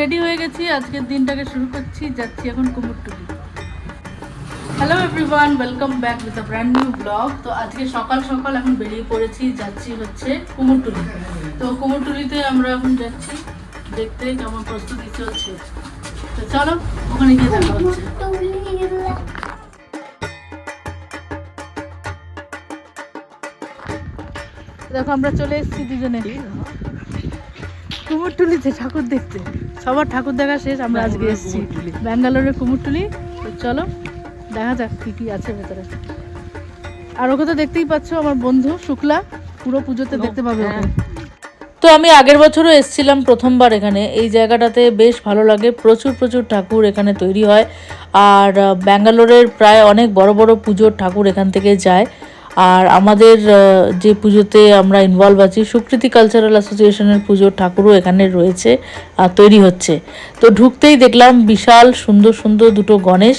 Ready হয়ে গেছি, আজকের দিনটাকে শুরু করছি, যাচ্ছি এখন Kumartuli. Hello everyone welcome back with a brand new blog তো আজকে সকাল সকাল এখন বেরিয়ে পড়েছি, যাচ্ছি হচ্ছে কুমোরটুলি। তো কুমোরটুলিতে আমরা এখন যাচ্ছি, দেখতে কেমন প্রস্তুতি চলছে। তো চলো, ওখানে গিয়ে দেখা হচ্ছে। দেখো, আমরা চলে এসেছি দুজনে। কুমোরটুলিতে ঠাকুর দেখতে। সবার ঠাকুর দেখা শেষ আমরা আজকে এসেছি ব্যাঙ্গালোরের কুমোরটুলি। তো চলো দেখা যাক কি কি আছে ভেতরে। আর ওকে তো দেখতেই পাচ্ছ আমার বন্ধু শুক্লা পুরো পুজোতে দেখতে পাবে ওকে। তো আমি আগের বছরও এসেছিলাম প্রথমবার এখানে। এই জায়গাটাতে বেশ ভালো লাগে প্রচুর প্রচুর ঠাকুর এখানে তৈরি হয়। আর ব্যাঙ্গালোরের প্রায় অনেক বড় বড় পুজোর ঠাকুর এখান থেকে যায়। আর আমাদের যে পুজোতে আমরা ইনভলভ আছি, সুকৃতি কালচারাল অ্যাসোসিয়েশনের পুজোর ঠাকুরও এখানে রয়েছে আর তৈরি হচ্ছে। তো ঢুকতেই দেখলাম বিশাল, সুন্দর সুন্দর দুটো গণেশ।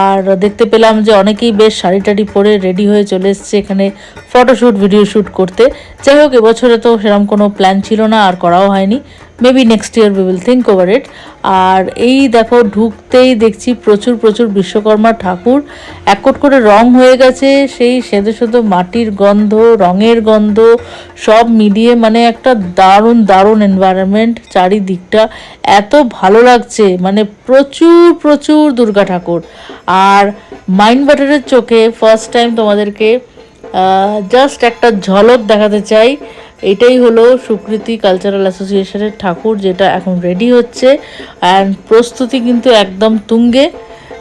আর দেখতে পেলাম যে অনেকেই বেশ শাড়ি টাড়ি পরে রেডি হয়ে চলে এসছে এখানে ফটোশ্যুট ভিডিও শ্যুট করতে। যাই হোক, এবছরে তো সেরকম কোনো প্ল্যান ছিল না, আর করাও হয়নি। Maybe next year we will think over it আর এই দেখো, ঢুকতেই দেখছি প্রচুর প্রচুর বিশ্বকর্মা ঠাকুর। একট করে রং হয়ে গেছে, সেই সেদে শুধু মাটির গন্ধ, রঙের গন্ধ, সব মিলিয়ে মানে একটা দারুণ দারুণ এনভায়রনমেন্ট চারিদিকটা। এত ভালো লাগছে মানে প্রচুর প্রচুর দুর্গা ঠাকুর। আর মাইন্ড বাটারের চোখে ফার্স্ট টাইম তোমাদেরকে জাস্ট একটা ঝলক দেখাতে চাই। এটাই হলো সুকৃতি কালচারাল অ্যাসোসিয়েশনের ঠাকুর, যেটা এখন রেডি হচ্ছে। অ্যান্ড প্রস্তুতি কিন্তু একদম তুঙ্গে।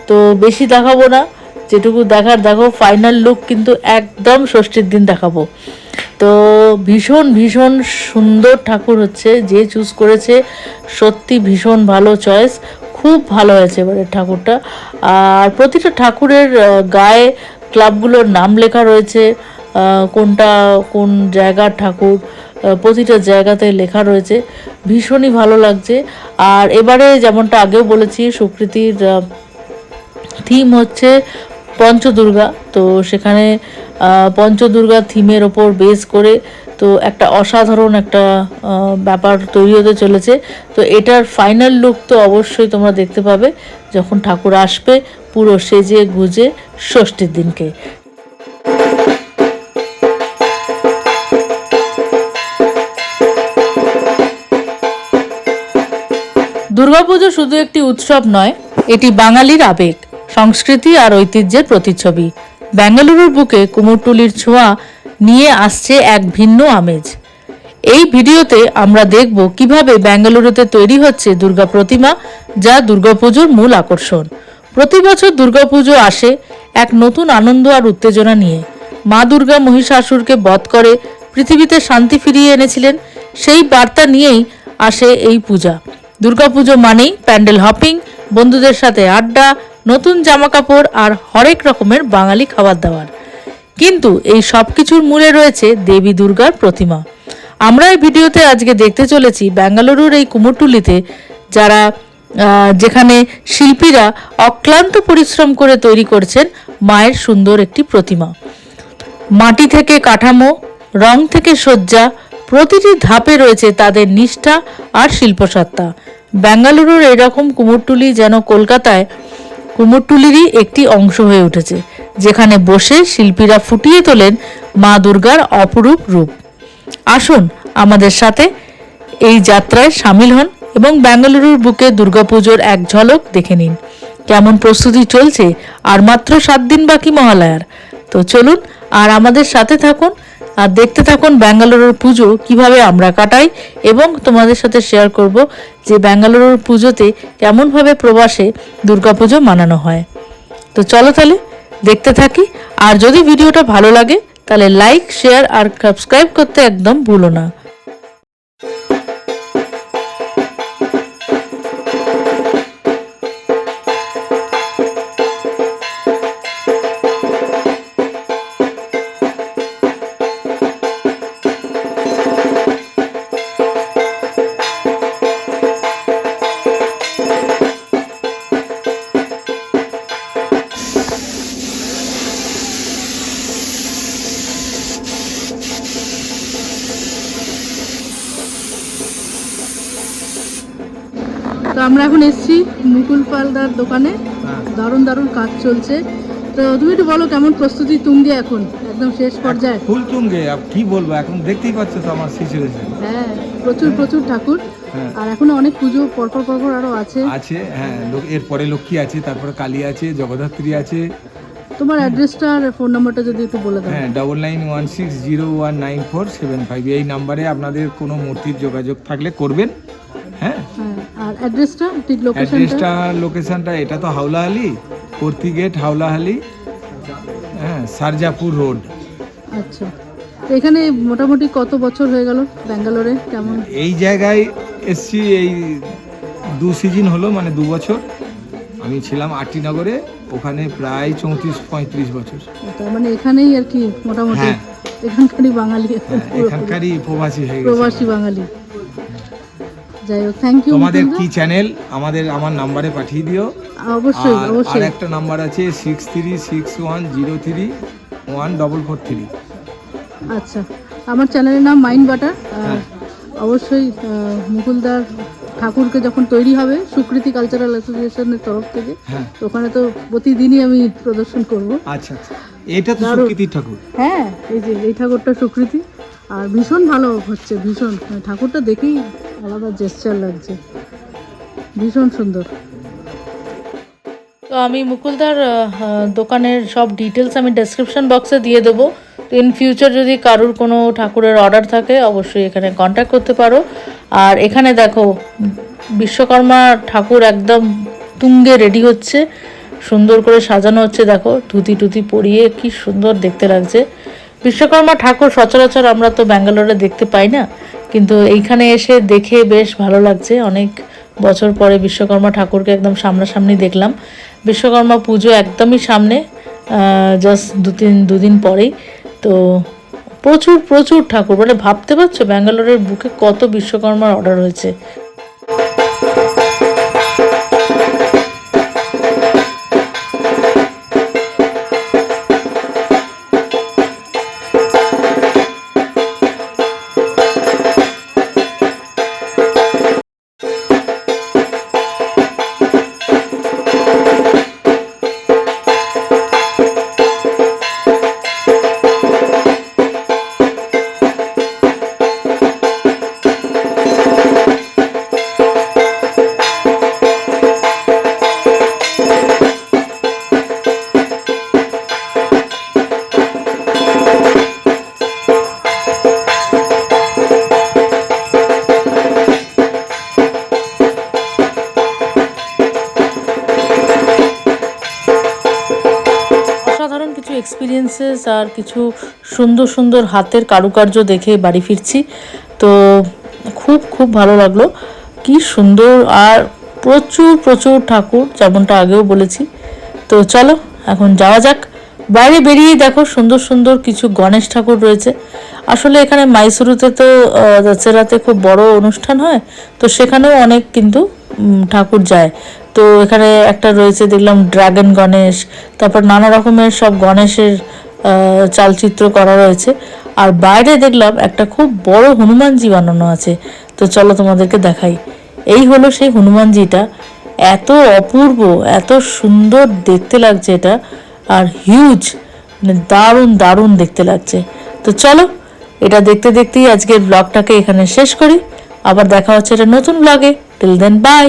তো বেশি দেখাবো না। যেটুকু দেখার, দেখো ফাইনাল লুক কিন্তু একদম ষষ্ঠীর দিন দেখাবো। তো ভীষণ ভীষণ সুন্দর ঠাকুর হচ্ছে। যে চুজ করেছে, সত্যি ভীষণ ভালো চয়েস খুব ভালো হয়েছে এবারের ঠাকুরটা। আর প্রতিটা ঠাকুরের গায়ে ক্লাবগুলোর নাম লেখা রয়েছে। কোনটা, কোন জায়গার ঠাকুর প্রতিটা জায়গাতে লেখা রয়েছে। ভীষণই ভালো লাগছে। আর এবারে যেমনটা আগেও বলেছি, সুকৃতির থিম হচ্ছে পঞ্চদুর্গা। তো সেখানে পঞ্চদুর্গা থিমের ওপর বেস করে, তো একটা অসাধারণ একটা ব্যাপার তৈরি হতে চলেছে। তো এটার ফাইনাল লুক তো অবশ্যই তোমরা দেখতে পাবে, যখন ঠাকুর আসবে, পুরো সেজে গুজে ষষ্ঠীর দিনকে। দুর্গাপুজো শুধু একটি উৎসব নয়, এটি বাঙালির আবেগ, সংস্কৃতি আর ঐতিহ্যের প্রতিচ্ছবি। বেঙ্গালুরুর বুকে কুমোরটুলির ছোঁয়া নিয়ে আসছে এক ভিন্ন আমেজ। এই ভিডিওতে আমরা দেখব কীভাবে বেঙ্গালুরুতে তৈরি হচ্ছে দুর্গা প্রতিমা, যা দুর্গাপুজোর মূল আকর্ষণ। প্রতি বছর দুর্গাপুজো আসে এক নতুন আনন্দ আর উত্তেজনা নিয়ে। মা দুর্গা মহিষাসুরকে বধ করে পৃথিবীতে শান্তি ফিরিয়ে এনেছিলেন, সেই বার্তা নিয়েই আসে এই পূজা। দুর্গাপুজো মানেই প্যান্ডেল হপিং, বন্ধুদের সাথে আড্ডা, নতুন জামা কাপড় আর হরেক রকমের বাঙালি খাবার দাবার কিন্তু এই সব কিছুর মূলে রয়েছে দেবী দুর্গার প্রতিমা। আমরা এই ভিডিওতে আজকে দেখতে চলেছি বেঙ্গালুরুর এই কুমোরটুলিতে, যারা যেখানে শিল্পীরা অক্লান্ত পরিশ্রম করে তৈরি করছেন মায়ের সুন্দর একটি প্রতিমা। মাটি থেকে কাঠামো, রং থেকে সজ্জা প্রতিটি ধাপে রয়েছে তাদের নিষ্ঠা আর শিল্পসত্তা। বেঙ্গালুরুর এরকম কুমোরটুলি যেন কলকাতায় কুমোরটুলিরই একটি অংশ হয়ে উঠেছে, যেখানে বসে শিল্পীরা ফুটিয়ে তোলেন মা দুর্গার অপরূপ রূপ। আসুন আমাদের সাথে এই যাত্রায় সামিল হন এবং বেঙ্গালুরুর বুকে দুর্গাপুজোর এক ঝলক দেখে নিন। কেমন প্রস্তুতি চলছে? আর মাত্র সাত দিন বাকি মহালয়ার। তো চলুন আর আমাদের সাথে থাকুন আর দেখতে থাকুন ব্যাঙ্গালোরের পুজো কীভাবে আমরা কাটাই এবং তোমাদের সাথে শেয়ার করব যে ব্যাঙ্গালোরের পুজোতে কেমনভাবে প্রবাসে দুর্গাপুজো মানানো হয়। তো চলো তাহলে দেখতে থাকি। আর যদি ভিডিওটা ভালো লাগে, তাহলে লাইক শেয়ার আর সাবস্ক্রাইব করতে একদম ভুলো না। আমরা এখন এসেছি মুকুল পালদার দোকানে। দারুণ দারুণ কাজ চলছে। তো তুমি একটু বলো কেমন প্রস্তুতি তুঙ্গে এখন? একদম শেষ পর্যায়ে। ফুল তুঙ্গে কি বলব এখন দেখতেই পাচ্ছ তো আমার সিচুয়েশন হ্যাঁ প্রচুর প্রচুর ঠাকুর। হ্যাঁ। আর এখন অনেক পুজো পরপর পরপর আরও আছে। আছে হ্যাঁ এরপরে লক্ষ্মী আছে তারপরে কালী আছে জগদ্ধাত্রী আছে। তোমার অ্যাড্রেসটা আর ফোন নাম্বারটা যদি একটু বলে দাও। হ্যাঁ double nine one six zero one nine four seven five এই নাম্বারে আপনাদের কোনো মূর্তির যোগাযোগ থাকলে করবেন হ্যাঁ? হ্যাঁ আর অ্যাড্রেসটা ঠিক লোকেশনটা অ্যাড্রেসটা লোকেশনটা এটা তো হাওলাহালি কর্তি গেট হাওলাহালি হ্যাঁ সারজাপুর রোড। আচ্ছা। তো এখানে মোটামুটি কত বছর হয়ে গেল ব্যাঙ্গালোরে? কেমন? এই জায়গায় এসছি এই দু সিজন হলো মানে দু বছর। আমি ছিলাম আটটি নগরে ওখানে প্রায় চৌত্রিশ পঁয়ত্রিশ বছর। মানে এখানেই আর কি মোটামুটি? হ্যাঁ। এখানকারই বাঙালি। হ্যাঁ। এখানকারই প্রবাসী হয়ে প্রবাসী বাঙালি। যাই হোক থ্যাংক ইউ তোমাদের কি চ্যানেল আমাদের আমার নাম্বারে পাঠিয়ে দিও। অবশ্যই আর আর অবশ্যই। একটা নাম্বার আছে six three six one zero three one double four three আচ্ছা আমার চ্যানেলের নাম মাইন্ড বাটার হ্যাঁ। অবশ্যই মুকুলদার ঠাকুরকে যখন তৈরি হবে সুকৃতি কালচারাল অ্যাসোসিয়েশনের তরফ থেকে হ্যাঁ। তো ওখানে তো প্রতিদিনই আমি প্রদর্শন করব। আচ্ছা আচ্ছা। এটা তো। সুকৃতির ঠাকুর। হ্যাঁ এই যে এই ঠাকুরটা সুকৃতি। আর ভীষণ ভালো হচ্ছে ভীষণ। মানে ঠাকুরটা দেখেই আলাদা লাগছে। ভীষণ সুন্দর। তো আমি মুকুলদার দোকানের সব ডিটেলস আমি ডেসক্রিপশন বক্সে দিয়ে দেবো। তো ইন ফিউচার যদি কারোর কোনো ঠাকুরের অর্ডার থাকে, অবশ্যই এখানে কন্ট্যাক্ট করতে পারো। আর এখানে দেখো, বিশ্বকর্মা ঠাকুর একদম তুঙ্গে রেডি হচ্ছে। সুন্দর করে সাজানো হচ্ছে, দেখো, ধুতি টুতি পরিয়ে কি সুন্দর দেখতে লাগছে। বিশ্বকর্মা ঠাকুর সচরাচর আমরা তো ব্যাঙ্গালোরে দেখতে পাই না। কিন্তু এইখানে এসে দেখে বেশ ভালো লাগছে। অনেক বছর পরে বিশ্বকর্মা ঠাকুরকে একদম সামনাসামনি দেখলাম। বিশ্বকর্মা পুজো একদমই সামনে জাস্ট দু তিন দুদিন পরেই। তো প্রচুর প্রচুর ঠাকুর। মানে ভাবতে পারছ, ব্যাঙ্গালোরের বুকে কত বিশ্বকর্মার অর্ডার হয়েছে। এক্সপিরিয়েন্সেস আর কিছু সুন্দর সুন্দর হাতের কারুকার্য দেখে বাড়ি ফিরছি। তো খুব খুব ভালো লাগল। কি সুন্দর আর প্রচুর প্রচুর ঠাকুর, যেমনটা আগেও বলেছি। তো চলো, এখন যাওয়া যাক। বাইরে বেরিয়ে দেখো সুন্দর সুন্দর কিছু গণেশ ঠাকুর রয়েছে। আসলে এখানে মাইসুরুতে তো দশেরাতে খুব বড় অনুষ্ঠান হয়, তো সেখানেও অনেক কিন্তু ঠাকুর যায়। তো এখানে একটা রয়েছে, দেখলাম ড্রাগন গণেশ, তারপর নানা রকমের সব গণেশের চালচিত্র করা রয়েছে। আর বাইরে দেখলাম একটা খুব বড় হনুমানজি বানানো আছে। তো চলো তোমাদেরকে দেখাই। এই হলো সেই হনুমানজিটা। এত অপূর্ব, এত সুন্দর দেখতে লাগছে এটা। আর হিউজ মানে দারুণ দারুণ দেখতে লাগছে। তো চলো, এটা দেখতে দেখতেই আজকের ব্লগটাকে এখানে শেষ করি। আবার দেখা হচ্ছে এটা নতুন ব্লগে টিল দেন বাই